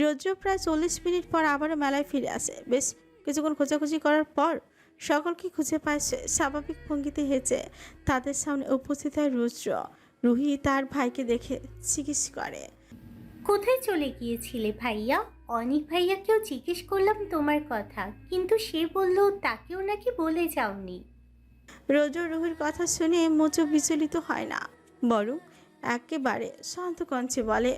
রৌদ্র প্রায় চল্লিশ মিনিট পর আবারও মেলায় ফিরে আসে। বেশ কিছুক্ষণ খোঁজাখুঁজি করার পর সকলকে খুঁজে পায় সে। স্বাভাবিক ভঙ্গিতে হেঁচে তাদের সামনে উপস্থিত হয় রুদ্র। রুহি তার ভাইকে দেখে জিজ্ঞেস করে কোথায় চলে গিয়েছিলে ভাইয়া? অনেক ভাইয়াকেও জিজ্ঞেস করলাম তোমার কথা কিন্তু সে বলল তাকেও নাকি বলে যাওনি। রৌদ্র রুহির কথা শুনে মোচো বিচলিত হয় না বরং একেবারে শান্ত কঞ্চে বলে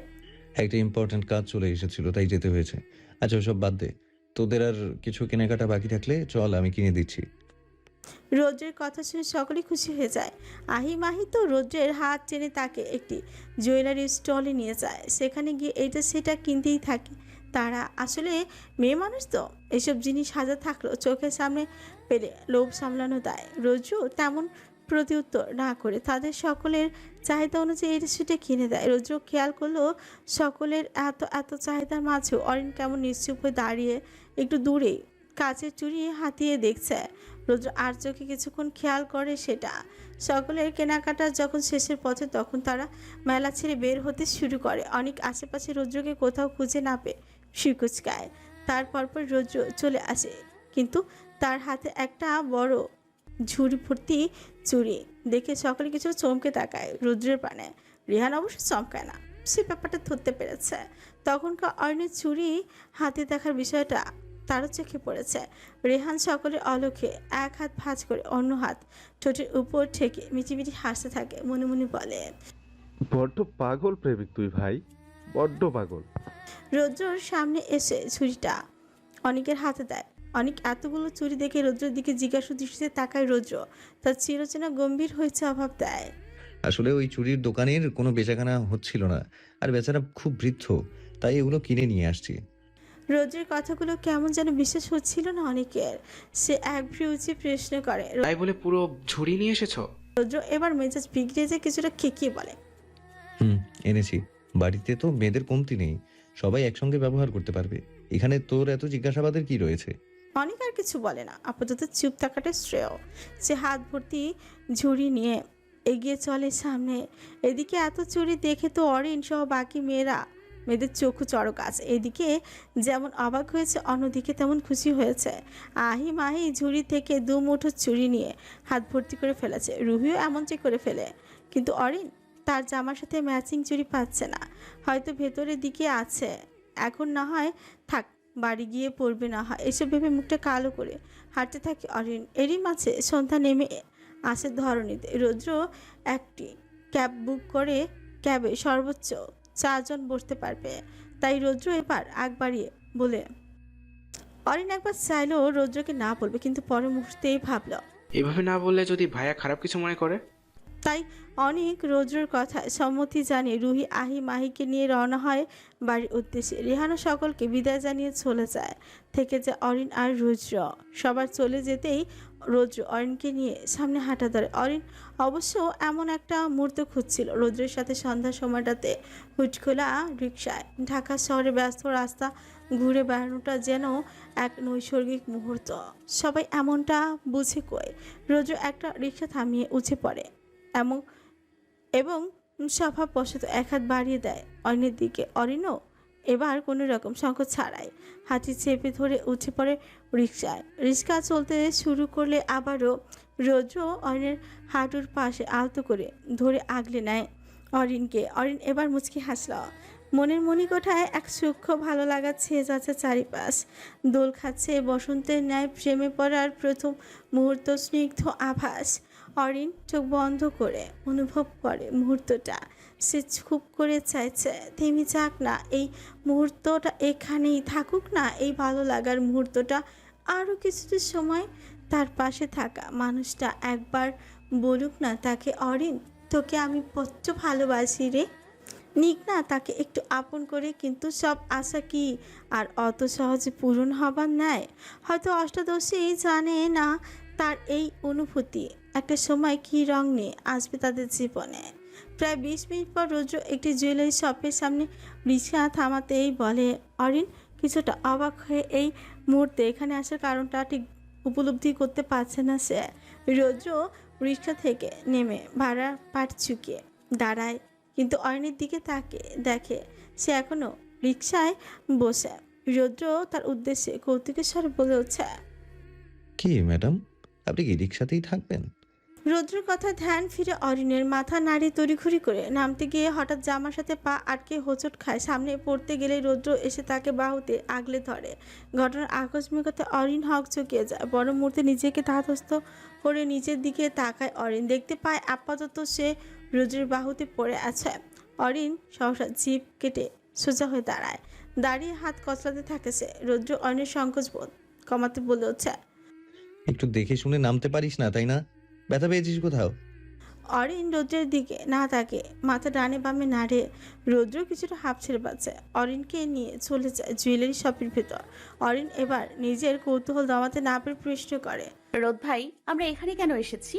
একটা ইম্পর্ট্যান্ট কাজ চলে এসেছিল, তাই যেতে হয়েছে। আচ্ছা ওসব বাদ দে। তোদের আর কিছু কেনাকাটা বাকি থাকলে চল, আমি কিনে দিচ্ছি। রৌদ্রের কথা শুনে সকলেই খুশি হয়ে যায়। আহি মাহি তো রৌদ্রের হাত টেনে তাকে একটি জুয়েলারি স্টলে নিয়ে যায়। সেখানে গিয়ে এটা সেটা কিনতেই থাকে। তারা আসলে মেয়ে মানুষ তো? এসব জিনিস হাজার থাকলেও চোখের সামনে পেলে লোভ সামলানো দেয়। রোজু তেমন প্রতিউত্তর না করে তাদের সকলের চাহিদা অনুযায়ী সেটা কিনে দেয়। রোজু খেয়াল করল সকলের এত এত চাহিদার মাঝেও অরিন কেমন নিশ্চুপ হয়ে দাঁড়িয়ে একটু দূরে কাচের চুড়ি হাতিয়ে দেখছে। রুদ্র আর চোখে কিছুক্ষণ খেয়াল করে সেটা। সকলের কেনাকাটা যখন শেষের পথে তখন তারা মেলা ছেড়ে বের হতে শুরু করে। অনেক আশেপাশে রুদ্রকে কোথাও খুঁজে না পেয়ে শিকুচকায়। তার পরপর রুদ্র চলে আসে। কিন্তু তার হাতে একটা বড় ঝুড়ি ভর্তি চুড়ি দেখে সকলে কিছু চমকে তাকায় রুদ্রের পানে। রিহান অবশ্য চমকায় না সে ব্যাপারটা ধরতে পেরেছে। তখনকার অর্ণের চুড়ি হাতে দেখার বিষয়টা তারও চোখে পড়েছে। রেহান সকলের অলক্ষে এক হাত ভাঁজ করে অন্য হাত ঠোঁটের উপর ঠেকে মিটিমিটি হাসতে থাকে মনে মনে বলে বড্ড পাগল প্রেমিক তুই ভাই বড্ড পাগল। রৌদ্রর সামনে এসে ছুরিটা অনেকের হাতে দেয়। অনেক এতগুলো চুরি দেখে রৌদ্রের দিকে জিজ্ঞাসা দৃষ্টিতে তাকায় রৌদ্র। তার চিরচেনা গম্ভীর হয়েছে অভাব দেয়। আসলে ওই চুরির দোকানের কোনো বেচাকেনা হচ্ছিল না। আর বেচারা খুব বৃদ্ধ তাই এগুলো কিনে নিয়ে আসছি। রৌদ্রের কথাগুলো কেমন যেন বিশ্বাস হচ্ছিল না অনেকের। সে এক ভ্রিউচি প্রশ্ন করে তাই বলে পুরো ঝুড়ি নিয়ে এসেছ? রৌদ্র এবার মেজাজ বিগড়ে যে কিছুটা খেকিয়ে বলে হুম এনেছি। বাড়িতে তো মেয়েদের কমতি নেই। সবাই একসঙ্গে ব্যবহার করতে পারবে। এখানে তোর এত জিজ্ঞাসাবাদের কি রয়েছে? অনেক আর কিছু বলে না। আপাতত চুপ থাকাটা শ্রেয়। সে হাত ভর্তি ঝুড়ি নিয়ে এগিয়ে চলে সামনে। এদিকে এত চুরি দেখে তো অরিন সহ বাকি মেয়েরা, মেয়েদের চোখু চড়ক আছে। এদিকে যেমন অবাক হয়েছে, অন্যদিকে তেমন খুশি হয়েছে। আহি মাহি ঝুড়ি থেকে দু মুঠো চুরি নিয়ে হাত ভর্তি করে ফেলেছে। রুহিও এমন এমনটি করে ফেলে। কিন্তু অরিন তার জামার সাথে ম্যাচিং চুরি পাচ্ছে না। হয়তো ভেতরের দিকে আছে। এখন না হয় থাক বাড়ি গিয়ে পড়বে না। হয় এসব ভেবে মুখটা কালো করে হাঁটতে থাকে অরিন। এরই মাঝে সন্ধ্যা নেমে আসে ধরণীতে। রৌদ্র একটি ক্যাব বুক করে ক্যাবে সর্বোচ্চ চারজন বসতে পারবে। তাই রৌদ্র এবার আগ বাড়িয়ে বলে, অরিন, একবার চাইলেও রৌদ্রকে না বলবে, কিন্তু পরের মুহূর্তেই ভাবলো এভাবে না বললে যদি ভাইয়া খারাপ কিছু মনে করে? তাই অনেক রৌদ্রের কথায় সম্মতি জানিয়ে রুহি আহি মাহিকে নিয়ে রওনা হয় বাড়ির উদ্দেশ্যে। রেহানা সকলকে বিদায় জানিয়ে চলে যায় থেকে যায় অরিন আর রুদ্র। সবার চলে যেতেই রৌদ্র অরিনকে নিয়ে সামনে হাঁটা ধরে। অরিন অবশ্য এমন একটা মুহূর্ত খুঁজছিল। রৌদ্রের সাথে সন্ধ্যার সময়টাতে হুটখোলা রিক্সায় ঢাকা শহরে ব্যস্ত রাস্তা ঘুরে বেড়ানোটা যেন এক নৈসর্গিক মুহূর্ত। সবাই এমনটা বুঝে কয় রৌদ্র একটা রিক্সা থামিয়ে উঠে পড়ে। এমন, এবং স্বভাববশত এক হাত বাড়িয়ে দেয়। অন্যের দিকে অরিনও এবার কোনো রকম সংকট ছাড়াই হাতি চেপে ধরে উঠে পড়ে রিক্সায় রিক্সা চলতে শুরু করলে আবারও রোজ অরিনের হাঁটুর পাশে আলতো করে ধরে আগলে নেয় অরিনকে। অরিন এবার মুচকি হাসল। মনের মণিকোঠায় এক সূক্ষ্ম ভালো লাগা ছেয়ে যাচ্ছে চারিপাশ। দোল খাচ্ছে বসন্তের ন্যায় প্রেমে পড়ার প্রথম মুহূর্ত স্নিগ্ধ আভাস। অরিন চোখ বন্ধ করে অনুভব করে মুহূর্তটা। সে খুব করে চাইছে, থেমে যাক না, এই মুহূর্তটা এখানেই থাকুক না, এই ভালো লাগার মুহূর্তটা আরও কিছুটা সময় তার পাশে থাকা মানুষটা একবার বলুক না তাকে অরিন তোকে আমি বড্ড ভালোবাসি রে। নিক না তাকে একটু আপন করে, কিন্তু সব আশা কি আর অত সহজে পূরণ হবার নাই হয়তো অষ্টাদশী জানে না তার এই অনুভূতি, একটা সময় কী রং নিয়ে আসবে তাদের জীবনে। প্রায় বিশ মিনিট পর রৌদ্র একটি জুয়েলারি শপের সামনে রিক্সা থামাতেই বলে, অরিন, কিছুটা অবাক হয়ে এই মুহূর্তে এখানে আসার কারণটা ঠিক উপলব্ধি করতে পারছে না সে। রৌদ্র রিক্সা থেকে নেমে ভাড়া পাট চুকিয়ে দাঁড়ায়, কিন্তু অরিনের দিকে তাকে দেখে সে এখনও রিক্সায় বসে। রৌদ্র তার উদ্দেশ্যে কৌতুকের স্বরে বলে উঠছে কি, ম্যাডাম? আপনি কি রিক্সাতেই থাকবেন? রৌদ্রের কথা ধ্যান ফিরে অরিনের মাথা নাড়ি তড়িঘড়ি করে নামতে গিয়ে হঠাৎ জামার সাথে পা আটকে হোঁচট খায়। সামনে পড়তে গেলে রৌদ্র এসে তাকে বাহুতে আগলে ধরে। ঘটনার আকস্মিকতা অরিন হক চুকিয়ে যায়। বড় মুহূর্তে নিজেকে ধাতস্থ করে নিচের দিকে তাকায় অরিন। দেখতে পায় আপাতত সে রৌদ্রের বাহুতে পড়ে আছে। অরিন সহসা জিপ কেটে সোজা হয়ে দাঁড়ায়। দাঁড়িয়ে হাত কচলাতে থাকে সে। রৌদ্র অরিনের সংকোচ বোধ কমাতে বলে হচ্ছে একটু দেখে শুনে নামতে পারিস না তাই না? ব্যথা পেয়েছিস কোথাও? অরিন রৌদ্রের দিকে না তাকে মাথা ডানে বামে নাড়ে রৌদ্র কিছুটা হাফ ছেড়ে পাচ্ছে। অরিনকে নিয়ে চলে যায় জুয়েলারি শপের ভেতর। অরিন এবার নিজের কৌতূহল দমাতে না পেরে প্রশ্ন করে রোদ ভাই আমরা এখানে কেন এসেছি?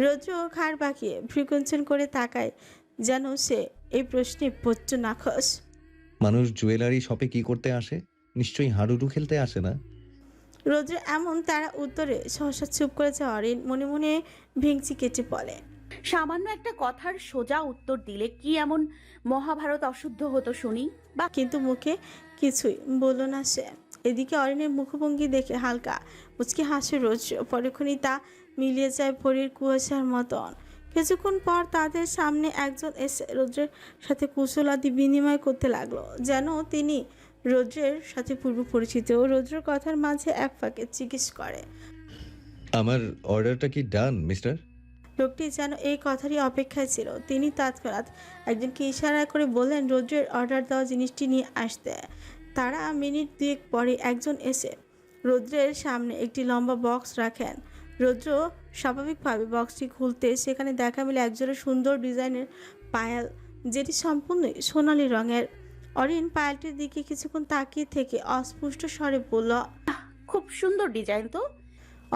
রৌদ্র ঘাড় বাঁকিয়ে ভ্রুকুঞ্চন করে তাকায় যেন সে এই প্রশ্নে পচ্চ নাখস মানুষ জুয়েলারি শপে কি করতে আসে? নিশ্চয়ই হাডুডু খেলতে আসে না? রৌদ্র এমন তারা উত্তরে সহসা চুপ করেছে অরিন মনে মনে ভেঙচি কেটে বলে। সামান্য একটা কথার সোজা উত্তর দিলে কি এমন মহাভারত অশুদ্ধ হতো শুনি? বা কিন্তু মুখে কিছুই বলল না সে। এদিকে অরিনের মুখভঙ্গি দেখে হালকা মুচকি হাসে রোজ পরক্ষণই তা মিলিয়ে যায় ভোরের কুয়াশার মতন। কিছুক্ষণ পর তাদের সামনে একজন এসে রৌদ্রের সাথে কুশলাদি বিনিময় করতে লাগল যেন তিনি রৌদ্রের সাথে পূর্ব পরিচিত ও রৌদ্রের কথার মাঝে এক ফাঁকে জিজ্ঞেস করে। আমার অর্ডারটা কি ডান মিস্টার? লোকটি যেন এই কথারই অপেক্ষায় ছিল। তিনি তৎক্ষণাৎ একজনকে ইশারা করে বললেন রৌদ্রের অর্ডার দেওয়া জিনিসটি নিয়ে আসতে। তারা মিনিট দুয়েক পরে একজন এসে রৌদ্রের সামনে একটি লম্বা বক্স রাখেন। রৌদ্র স্বাভাবিকভাবে বক্সটি খুলতে সেখানে দেখা মিলে একজোড়া সুন্দর ডিজাইনের পায়াল যেটি সম্পূর্ণই সোনালি রঙের। অরিন পায়ালটির দিকে কিছুক্ষণ তাকিয়ে থেকে অস্পষ্ট স্বরে বলল খুব সুন্দর ডিজাইন তো।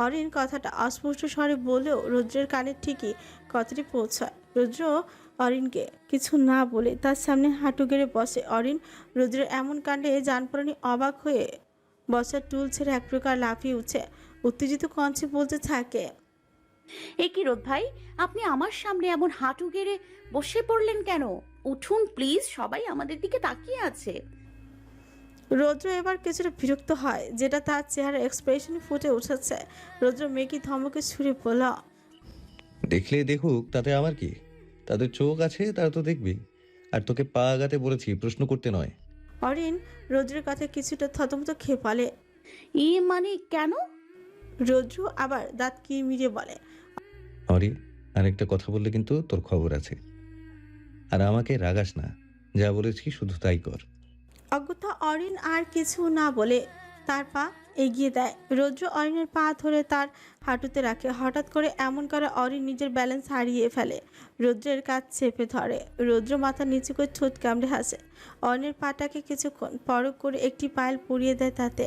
অরিন কথাটা অস্পষ্ট স্বরে বলেও রুদ্রের কানে ঠিকই কথাটি পৌঁছায়। রুদ্র অরিনকে কিছু না বলে তার সামনে হাঁটু গেড়ে বসে। অরিন রুদ্রের এমন কাণ্ডে জানপরানি অবাক হয়ে বসার টুল ছেড়ে এক প্রকার লাফিয়ে উঠে। উত্তেজিত কঞ্চে বলতে থাকে, এ কি রোদ ভাই, আপনি আমার সামনে এমন হাঁটু গেড়ে বসে পড়লেন কেন? উঠুন প্লিজ সবাই আমাদের দিকে তাকিয়ে আছে। রৌদ্র এবার কিছুটা বিরক্ত হয় যেটা তার চেহারা এক্সপ্রেশনে ফুটে উঠেছে। রৌদ্র মেকি ধমকে ছুড়ে বলল দেখলে দেখুক তাতে আমার কি? তাদের চোখ আছে তারা তো দেখবি। আর তোকে পা আগাতে বলেছি প্রশ্ন করতে নয়। অরিন রৌদ্রের কথা কিছুটা থতমত খেয়ে বলে ই মানে কেন? রৌদ্র আবার দাঁত কি কিরমিরে বলে অরি আরেকটা কথা বললে কিন্তু তোর খবর আছে। আর আমাকে রাগাস না, যা বলেছি শুধু তাই কর। অজ্ঞতা অরিন আর কিছু না বলে তার পা এগিয়ে দেয়। রৌদ্র অরিনের পা ধরে তার হাঁটুতে রাখে। হঠাৎ করে এমন করে অরিন নিজের ব্যালেন্স হারিয়ে ফেলে। রৌদ্রের কাজ চেপে ধরে। রৌদ্র মাথা নিচু করে ঠোঁট কামড়ে হাসে। অরিনের পাটাকে কিছুক্ষণ পরক করে একটি পায়েল পরিয়ে দেয় তাতে।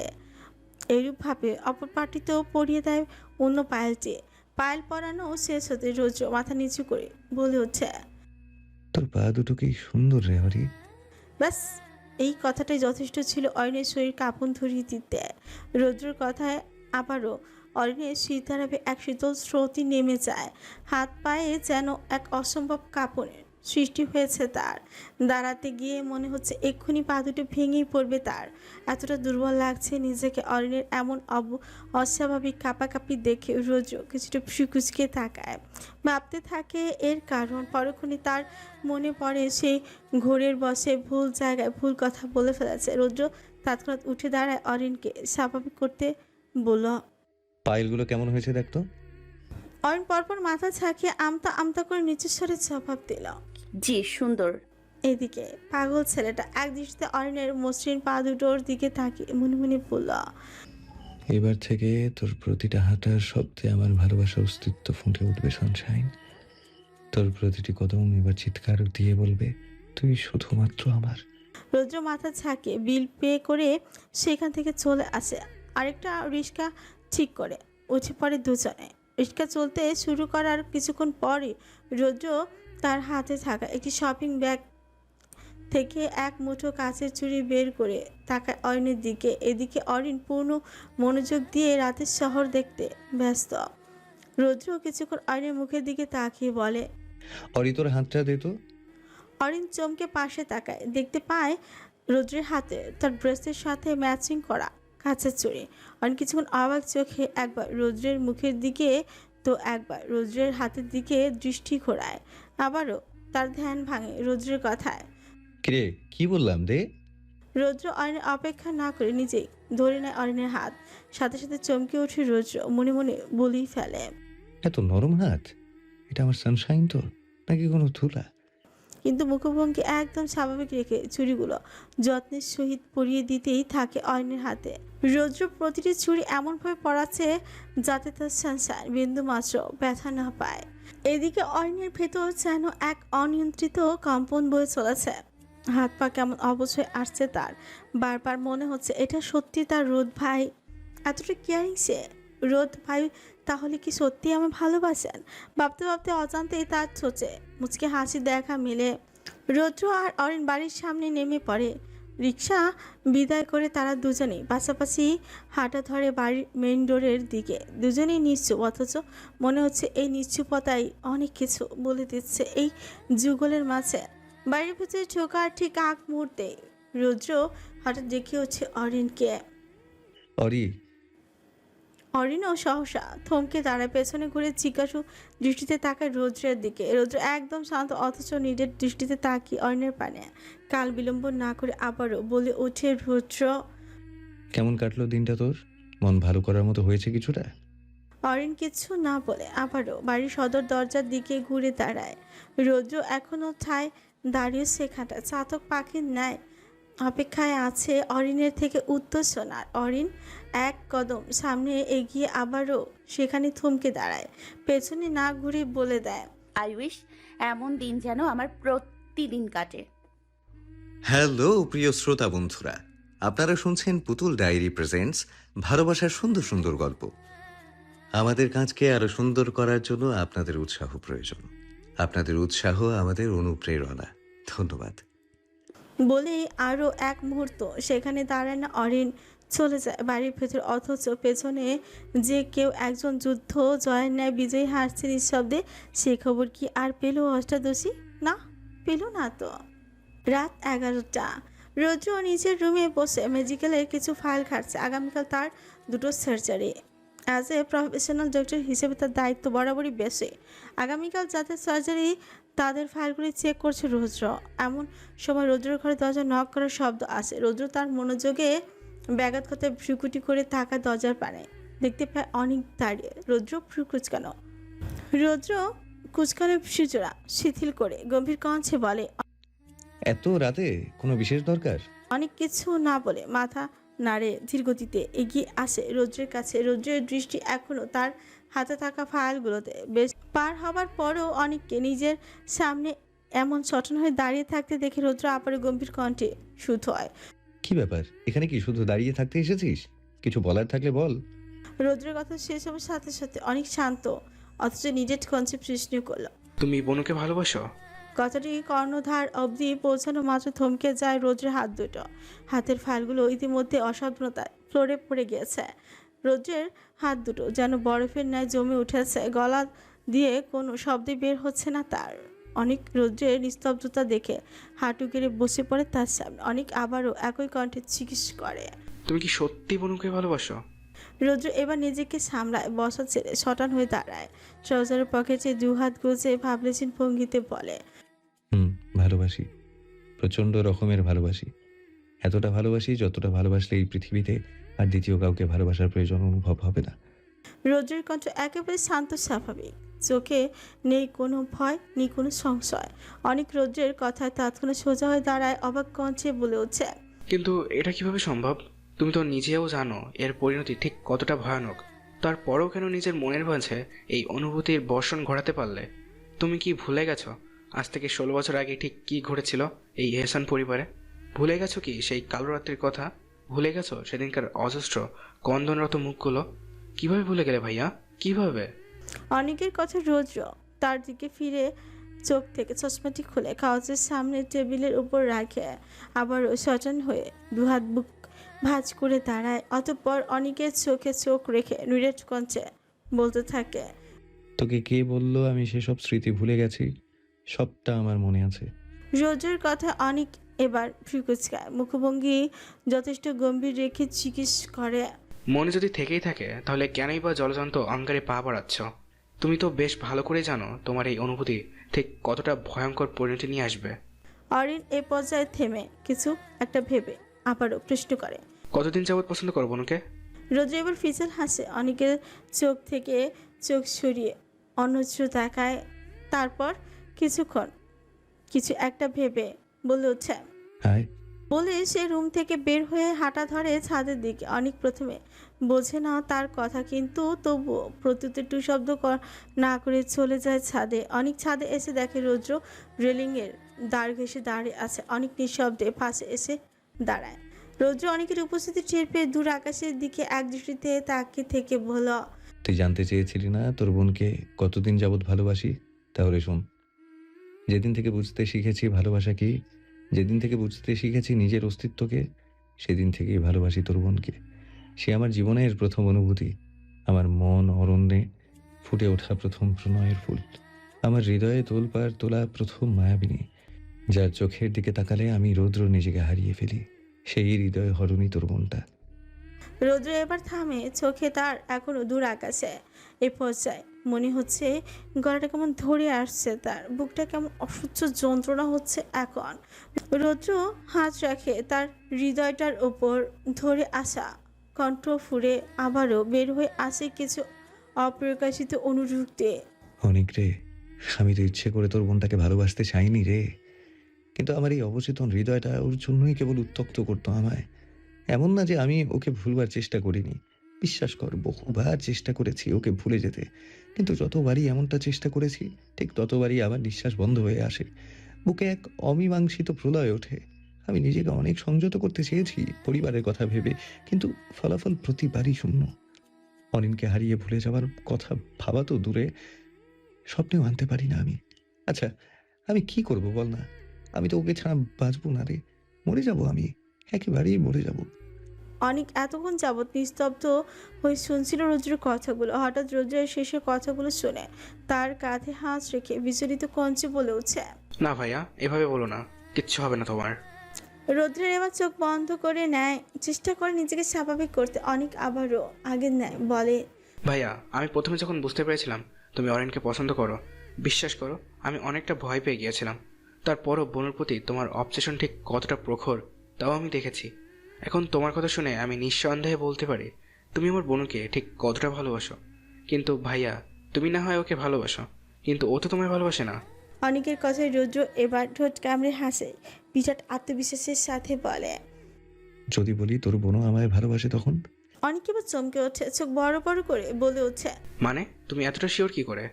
এরূপভাবে অপর পাটিতেও পরিয়ে দেয় অন্য পায়েলটি। পায়েল পরানো শেষ হতে রৌদ্র মাথা নিচু করে বলে উঠছে তোর পা দুটো কি সুন্দর রে, হরি। ব্যাস, এই কথাটাই যথেষ্ট ছিল অরিনের শরীর কাঁপন ধরিয়ে দিতে। রৌদ্রের কথায় আবারও অরিনের শীতারাবে এক শীতল স্রোতই নেমে যায়। হাত পায়ে যেন এক অসম্ভব কাঁপনের। সৃষ্টি হয়েছে তার। দাঁড়াতে গিয়ে মনে হচ্ছে এক্ষুনি পা দুটো ভেঙেই পড়বে তার। এতটা দুর্বল লাগছে নিজেকে। অরিনের এমন অব অস্বাভাবিক কাঁপাকাঁপি দেখে রোজও কিছুটা ফুসকে তাকায়। ভাবতে থাকে এর কারণ। পরক্ষণে তার মনে পড়ে সেই ঘোরের বসে ভুল জায়গায় ভুল কথা বলে ফেলেছে। রৌদ্র তৎক্ষণাৎ উঠে দাঁড়ায় অরিনকে স্বাভাবিক করতে বলল পাইলগুলো কেমন হয়েছে দেখতো? অরিন পরপর মাথা ছাকিয়ে আমতা আমতা করে নিচের স্বরে জবাব দিল জি সুন্দর। এদিকে পাগল ছেলেটা এক দৃষ্টিতে অরিনের মসৃণ পা দুটোর দিকে তাকিয়ে মনে মনে বলল এবার থেকে তোর প্রতিটা হাঁটার শব্দে আমার ভালোবাসার অস্তিত্ব ফুটে উঠবে সানশাইন। তোর প্রতিটি কদম এবার চিৎকার দিয়ে বলবে তুই শুধুমাত্র আমার। রৌদ্র মাথা ছাকিয়ে বিল পে করে সেখান থেকে চলে আসে। আরেকটা রিক্সা ঠিক করে উঠে পড়ে দুজনে। রিক্সা চলতে শুরু করার কিছুক্ষণ পরই রৌদ্র তার হাতে থাকা একটি শপিং ব্যাগ থেকে এক মুঠো কাঁচের চুড়ি বের করে তাকায় অরিনের দিকে। এদিকে অরিন পূর্ণ মনোযোগ দিয়ে রাতের শহর দেখতে ব্যস্ত। রৌদ্র কিছুক্ষণ অরিনের মুখের দিকে তাকিয়ে বলে অরি তোর হাতটা দে তো। অরিন চমকে পাশে তাকায়। দেখতে পায় রৌদ্রের হাতে তার ব্রেসের সাথে ম্যাচিং করা কাঁচের চুড়ি। অরিন কিছুক্ষণ অবাক চোখে একবার রৌদ্রের মুখের দিকে তো একবার রৌদ্রের হাতের দিকে দৃষ্টি ঘোরায়। আবারও তার ধ্যান ভাঙে রুদ্রের কথায়। কিরে কি বললাম রে? রৌদ্র অরণ্যের অপেক্ষা না করে নিজেই ধরে নেয় অরণ্যের হাত। সাথে সাথে চমকে ওঠে রৌদ্র মনে মনে বলি ফেলে। এত নরম হাত? এটা আমার সানশাইন তো নাকি কোনো ধুলা? কিন্তু মুখভঙ্গি একদম স্বাভাবিক রেখে চুড়িগুলো যত্নের সহিত পরিয়ে দিতেই থাকে অয়নের হাতে। রৌদ্র প্রতিটি চুড়ি এমনভাবে পড়াচ্ছে যাতে তার সংসার বিন্দু মাত্র ব্যথা না পায়। এদিকে অয়নের ভেতর যেন এক অনিয়ন্ত্রিত কম্পন বয়ে চলেছে। হাত পা কেমন অবশ্যই আসছে তার। বারবার মনে হচ্ছে, এটা সত্যি তার রোদ ভাই? এতটা কেয়ারিং সে? রোদ ভাই তাহলে কি সত্যি আমায় ভালোবাসেন? ভাবতে ভাবতে অজান্তেই তার চোচে মুচকে হাসি দেখা মিলে। রৌদ্র আর অরিন বাড়ির সামনে নেমে পড়ে। রিক্সা বিদায় করে তারা দুজনেই পাশাপাশি হাঁটা ধরে বাড়ির মেইন ডোরের দিকে। দুজনেই নিশ্চুপ, অথচ মনে হচ্ছে এই নিশ্চুপতাই অনেক কিছু বলে দিচ্ছে এই যুগলের মাঝে। বাড়ির ভিতরে ঢোকার ঠিক আগ মুহূর্তে রৌদ্র হঠাৎ দেখে হচ্ছে অরিনকে। অরি অরিনও সহসা থমকে দাঁড়ায় পেছনে ঘুরে জিজ্ঞাসু দৃষ্টিতে তাকায় রৌদ্রের দিকে। রৌদ্র একদম শান্ত অথচ নিজের দৃষ্টিতে তাকিয়ে অরিনের পানে। কাল বিলম্ব না করে আবারও বলে ওঠে রৌদ্র। কেমন কাটলো দিনটা তোর? মন ভালো করার মতো হয়েছে কিছুটা? অরিন কিছু না বলে আবারও বাড়ির সদর দরজার দিকে ঘুরে দাঁড়ায়। রৌদ্র এখনও ঠায় দাঁড়িয়ে শেখাটা চাতক পাখির ন্যায় অপেক্ষায় আছে অরিনের থেকে উত্তর শোনার অরিন এক কদম সামনে এগিয়ে আবারও সেখানে থমকে দাঁড়ায়। পেছনে না ঘুরে বলে দেয় আই উইশ এমন দিন যেন আমার প্রতিদিন কাটে। হ্যালো প্রিয় শ্রোতা বন্ধুরা আপনারা শুনছেন পুতুল ডায়েরি প্রেজেন্টস ভালোবাসার সুন্দর সুন্দর গল্প। আমাদের কাজকে আরও সুন্দর করার জন্য আপনাদের উৎসাহ প্রয়োজন। আপনাদের উৎসাহ আমাদের অনুপ্রেরণা। ধন্যবাদ। বলে আরও এক মুহূর্ত সেখানে দাঁড়ায় না অরিন। চলে যায় বাড়ির ভেতর। অথচ পেছনে যে কেউ একজন যুদ্ধ, জয়ের ন্যায় বিজয়ী হাসছে নিঃশব্দে, সে খবর কি আর পেল অষ্টাদশী? না, পেল না তো। রাত এগারোটা। রোজ নিজের রুমে বসে মেডিকেলের কিছু ফাইল ঘাটছে আগামীকাল তার দুটো surgery. As a professional doctor হিসেবে তার দায়িত্ব বরাবরই বেশি। আগামীকাল যাদের সার্জারি, তাদের ফাইলগুলি চেক করছে রৌদ্র। এমন সময় রৌদ্রের ঘরে দরজা নক করার শব্দ আসে। রৌদ্র তার মনোযোগে ব্যাঘাত করতে ভ্রুকুটি করে থাকা দরজার পানে দেখতে পায় অনেক দাঁড়িয়ে। রৌদ্র ভ্রু কুচকানো। রৌদ্র কুচকানো সুচোরা শিথিল করে গম্ভীর কঞ্চে বলে এত রাতে কোনো বিশেষ দরকার? অনেক কিছু না বলে মাথা নাড়ে ধীরগতিতে এগিয়ে আসে রৌদ্রের কাছে। রৌদ্রের দৃষ্টি এখনও তার হাতে থাকা ফাইলগুলোতে। বেশ পার হবার পরও অনেককে নিজের সামনে এমন সটন হয়ে দাঁড়িয়ে থাকতে দেখে রৌদ্র আপারে গম্ভীর কণ্ঠে সুত হয়। কি ব্যাপার? এখানে কি শুধু দাঁড়িয়ে থাকতে এসেছিস? কিছু বলার থাকলে বল। রৌদ্রের কথা শেষ হবার সাথে সাথে অনেক শান্ত অথচ নিজের কনসেপ্ট সৃষ্টি করল। তুমি বনুকে ভালোবাসো? কথাটি কর্ণধার অবধি পৌঁছানো মাত্র থমকে যায় রৌদ্রের হাত দুটো। হাতের ফাইলগুলো ইতিমধ্যে অসাবধানতায় ফ্লোরে পড়ে গিয়েছে। রৌদ্রের হাত দুটো যেন বরফের ন্যায় জমে উঠেছে। গলা দিয়ে কোনো শব্দে বের হচ্ছে না তার। অনেক রৌদ্রের নিস্তব্ধতা দেখে হাঁটু গেড়ে বসে পড়ে তার সামনে। অনেক আবারও একই কণ্ঠে চিকিৎস করে তুমি কি সত্যি বনুকে ভালোবাসো? রৌদ্র এবার নিজেকে সামলায় বসা ছেড়ে শটান হয়ে দাঁড়ায়। ট্রাউজারের পকেটে দু হাত গুজে ভাবলেছেন ভঙ্গিতে বলে হুম ভালোবাসি। প্রচণ্ড রকমের ভালোবাসি। এতটা ভালোবাসি যতটা ভালোবাসলে এই পৃথিবীতে আর দ্বিতীয় কাউকে ভালোবাসার প্রয়োজন অনুভব হবে না। রৌদ্রের কণ্ঠ একেবারে শান্ত স্বাভাবিক। চোখে নেই কোনো ভয়, নেই কোনো সংশয়। অনেক রৌদ্রের কথায় তৎক্ষণাৎ সোজা হয়ে দাঁড়ায় অবাক কঞ্চে বলে উঠছে, কিন্তু এটা কীভাবে সম্ভব? তুমি তো নিজেও জানো এর পরিণতি ঠিক কতটা ভয়ানক। তারপরও কেন নিজের মনের মাঝে এই অনুভূতির বর্ষণ ঘটাতে পারলে? তুমি কি ভুলে গেছো? আজ থেকে ষোলো বছর আগে ঠিক কি ঘটেছিল এই এহসান পরিবারে? ভুলে গেছো কি সেই কালো রাত্রির কথা? ভুলে গেছো সেদিনকার অজস্র, কন্দনরত মুখগুলো? কীভাবে ভুলে গেলে ভাইয়া? কীভাবে? অনেকের কথা রৌদ্র তার দিকে ফিরে চোখ থেকে চশমাটি খুলে কাগজের সামনে টেবিলের উপর রাখে আবারও সচেতন হয়ে দুহাত বুক ভাঁজ করে দাঁড়ায়। অতঃপর অনেকের চোখে চোখ রেখে নিরেট কঞ্চে বলতে থাকে তোকে কে বলল আমি সেসব স্মৃতি ভুলে গেছি? সবটা আমার মনে আছে। রোজের কথা অনেক এবার ফ্রিকুচকায় মুখভঙ্গি যথেষ্ট গম্ভীর রেখে জিজ্ঞেস করে মনে যদি থেকেই থাকে তাহলে কেনই বা জলজন্ত অঙ্গারে পা বাড়াচ্ছ? তুমি তো বেশ ভালো করে জানো তোমার এই অনুভূতি ঠিক কতটা ভয়ঙ্কর পরিণতি নিয়ে আসবে। অরিন এ পর্যায়ে থেমে কিছু একটা ভেবে আবারও প্রশ্ন করে। কতদিন যাবৎ পছন্দ করো বনুকে? রোদ্র এবার ফিচেল হাসে। অনেকের চোখ থেকে চোখ সরিয়ে অন্যত্র তাকায়। তারপর কিছুক্ষণ কিছু একটা ভেবে বলে উঠছে হায় বলে সে রুম থেকে বের হয়ে হাঁটা ধরে ছাদের দিকে। অনেক প্রথমে বোঝে না তার কথা, কিন্তু তবুও প্রত্যুত্তর টু শব্দ না করে চলে যায় ছাদে। অনেক ছাদে এসে দেখে রৌদ্র রেলিংয়ের দাঁড় ঘেসে দাঁড়িয়ে আছে। অনেক নিঃশব্দে পাশে এসে দাঁড়ায়। রৌদ্র অনেকের উপস্থিতি টের পেয়ে দূর আকাশের দিকে এক দৃষ্টিতে তাকিয়ে থেকে বলল, তুই জানতে চেয়েছিলি না তোর বোনকে কতদিন যাবৎ ভালোবাসি? তাহলে শোন, যেদিন থেকে বুঝতে শিখেছি ভালোবাসা কি যেদিন থেকে বুঝতে শিখেছি নিজের অস্তিত্বকে, সেদিন থেকেই ভালোবাসি তোর বোনকে। সে আমার জীবনের প্রথম অনুভূতি। আমার মন অরণ্যে ফুটে ওঠা প্রথম প্রণয়ের ফুল। আমার হৃদয়ে তোলপাড় তোলা প্রথম মায়াবিনী। যার চোখের দিকে তাকালে আমি রৌদ্র নিজেকে হারিয়ে ফেলি। সেই হৃদয় হরণী তোর বোনটা রৌদ্র এবার থামে, চোখে তার এখনও দূর আকাশে। এ পর্যায়ে মনে হচ্ছে গলাটা কেমন ধরে আসছে তার, বুকটা কেমন অসহ্য যন্ত্রণা হচ্ছে এখন। রৌদ্র হাত রাখে তার হৃদয়টার ওপর ধরে আসা কণ্ঠ ফুরে আবারও বের হয়ে আসে কিছু অপ্রকাশিত অনুরুক্তে অনেক রে, আমি তো ইচ্ছে করে তোর বোনটাকে ভালোবাসতে চাইনি রে। কিন্তু আমার এই অবচেতন হৃদয়টা ওর জন্যই কেবল উত্তক্ত করতো আমায়। এমন না যে আমি ওকে ভুলবার চেষ্টা করিনি। বিশ্বাস কর, বহুবার চেষ্টা করেছি ওকে ভুলে যেতে। কিন্তু যতবারই এমনটা চেষ্টা করেছি, ঠিক ততবারই আমার নিঃশ্বাস বন্ধ হয়ে আসে। বুকে এক অমীমাংসিত প্রলয় ওঠে। আমি নিজেকে অনেক সংযত করতে চেয়েছি, পরিবারের কথা ভেবে, কিন্তু ফলাফল প্রতিবারই শূন্য। অনিনকে হারিয়ে ভুলে যাওয়ার কথা ভাবা তো দূরে। স্বপ্নেও আনতে পারি না আমি। আচ্ছা আমি কি করব বল না? আমি তো ওকে ছাড়া বাঁচবো না রে। মরে যাব আমি। একেবারেই মরে যাব। অনেক এতক্ষণ যাবৎ নিস্তব্ধ হয়ে শুনছিল রৌদ্রের কথাগুলো। হঠাৎ রৌদ্রের শেষে কথাগুলো শুনে তার কাঁধে হাঁস রেখে বিচলিত কঞ্চে বলে উঠছে না ভাইয়া এভাবে বলো না কিচ্ছু হবে না তোমার। রৌদ্রের এবার চোখ বন্ধ করে নেয় চেষ্টা করে নিজেকে স্বাভাবিক করতে। অনেক আবারও আগে নেয় বলে ভাইয়া আমি প্রথমে যখন বুঝতে পেরেছিলাম তুমি অরেনকে পছন্দ করো বিশ্বাস করো আমি অনেকটা ভয় পেয়ে গিয়েছিলাম। তারপরও বোনের প্রতি তোমার অবসেশন ঠিক কতটা প্রখর তাও আমি দেখেছি। এখন তোমার কথা শুনে আমি নিঃসন্দেহে বলতে পারি তুমি আমার বোনকে ঠিক কতটা ভালোবাসো। কিন্তু ভাইয়া তুমি না হয় ওকে ভালোবাসো কিন্তু ও তো তোমায় ভালোবাসে না। অনেকের কথায় রৌদ্র এবার ঠোঁট কামড়ে হাসে বিরাট আত্মবিশ্বাসের সাথে বলে। যদি বলি তোর বোনও আমায় ভালোবাসে তখন? অনেক এবার চমকে ওঠে চোখ বড় বড় করে বলে ওঠে। মানে তুমি এতটা শিওর কি করে?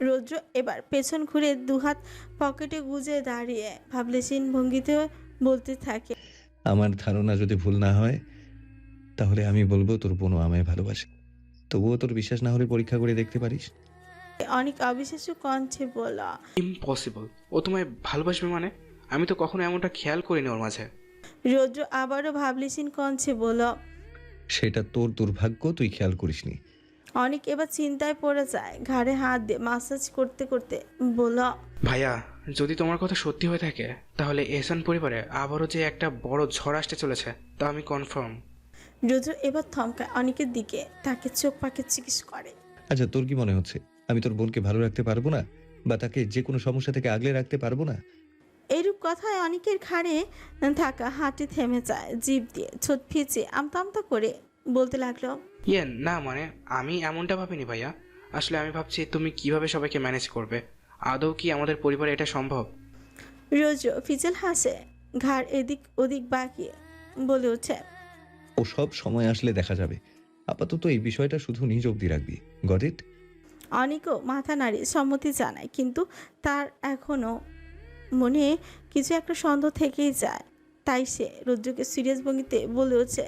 রৌদ্র এবার পেছন ঘুরে দুহাত পকেটে গুজে দাঁড়িয়ে ভাবলেসীন ভঙ্গিতে বলতে থাকে। আমার ধারণা যদি ভুল না হয় তাহলে আমি বলব তোর বোনও আমায় ভালোবাসে। তবুও তোর বিশ্বাস না হলে পরীক্ষা করে দেখতে পারিস? অনেক অবিশ্বাস্য কণ্ঠে বলা। ইম্পসিবল ও তোমায় ভালোবাসবে মানে? আমি তো কখনো এমনটা খেয়াল করিনি ওর মাঝে। রৌদ্র আবারও ভাবলেসীন কণ্ঠে বলল সেটা তোর দুর্ভাগ্য তুই খেয়াল করিসনি। অনেক এবার চিন্তায় পড়ে যায়। ঘাড়ে হাত দিয়ে মাসাজ করতে করতে বলল ভাইয়া যদি তোমার কথা সত্যি হয়ে থাকে তাহলে এহসান পরিবারে আবারও যে একটা বড় ঝড় আসতে চলেছে তা আমি কনফার্ম রৌদ্র এবার থমকায় অনেকের দিকে তাকে চোখ পাকে জিজ্ঞেস করে। আচ্ছা তোর কি মনে হচ্ছে? আমি তোর বোনকে ভালো রাখতে পারব না? বা তাকে যে কোনো সমস্যা থেকে আগলে রাখতে পারব না? এইরূপ কথায় অনেকের ঘাড়ে থাকা হাঁটি থেমে যায় জিভ দিয়ে ছোট ফিচে আমতা আমতা করে বলতে লাগল ইয়ে না মানে আমি এমনটা ভাবিনি ভাইয়া। আসলে আমি ভাবছি তুমি কীভাবে সবাইকে ম্যানেজ করবে? আদৌ কি আমাদের পরিবারে এটা সম্ভব? রোজ ফিজেল হাসে ঘাড় এদিক ওদিক বাঁকিয়ে বলে ওঠে। ও সব সময় আসলে দেখা যাবে। আপাতত এই বিষয়টা শুধু নিজ অব্দি রাখবি। Got it? অনেকও মাথা নাড়িয়ে সম্মতি জানায় কিন্তু তার এখনও মনে কিছু একটা সন্দেহ থেকেই যায়। তাই সে রৌদ্রকে সিরিয়াস ভঙ্গিতে বলে ওঠে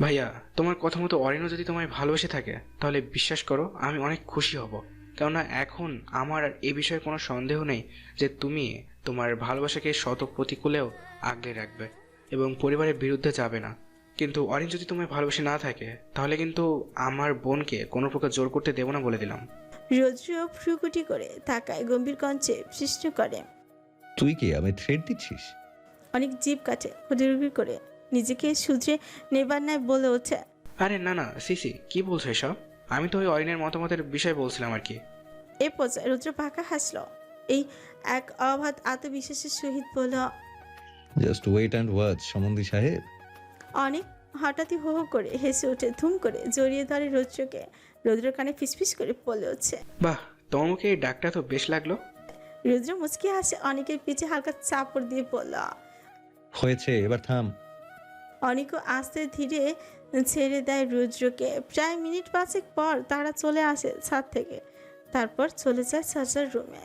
ভাইয়া তোমার কথা মতো অরিনও যদি তোমায় ভালোবেসে থাকে তাহলে বিশ্বাস করো আমি অনেক খুশি হব। কেননা এখন আমার আর এ বিষয়ে কোনো সন্দেহ নেই যে তুমি তোমার ভালোবাসাকে শত প্রতিকূলেও আগলে রাখবে এবং পরিবারের বিরুদ্ধে যাবে না। কিন্তু অরিন যদি তোমায় ভালোবেসে না থাকে তাহলে কিন্তু আমার বোনকে কোনো প্রকার জোর করতে দেবো না বলে দিলাম। রৌদ্র ভ্রুকুটি করে তাকায় গম্ভীর কঞ্চে সৃষ্টি করে তুই কি আমি থ্রেড দিচ্ছিস? অনেক জিভ কাটে হুড়ি করে নিজেকে শুধরে নেবার নাই বলে ওঠে। আরে না না সিসি কি বলছো এসব? আমি তো ওই অরিনের মতামতের বিষয় বলছিলাম আর কি। এ পর্যায়ে রুদ্র পাকা হাসল। এই এক অবাধ আত্মবিশ্বাসের সহিত বলল জাস্ট ওয়েট অ্যান্ড ওয়াচ সমন্ধি সাহেব। অনেক হঠাৎই হো হো করে হেসে ওঠে ধুম করে জড়িয়ে ধরে রৌদ্রকে। রৌদ্র কানে ফিসফিস করে বলে উঠছে বাহ তোমার মুখে এই ডাকটা তো বেশ লাগল। রুদ্র মুচকি হাসে অনেকের পিছে হালকা চাপড় দিয়ে বলল হয়েছে এবার থাম। অনেকও আস্তে ধীরে ছেড়ে দেয় রুদ্রকে। প্রায় মিনিট পাঁচেক পর তারা চলে আসে ছাদ থেকে। তারপর চলে যায় চার্জার রুমে।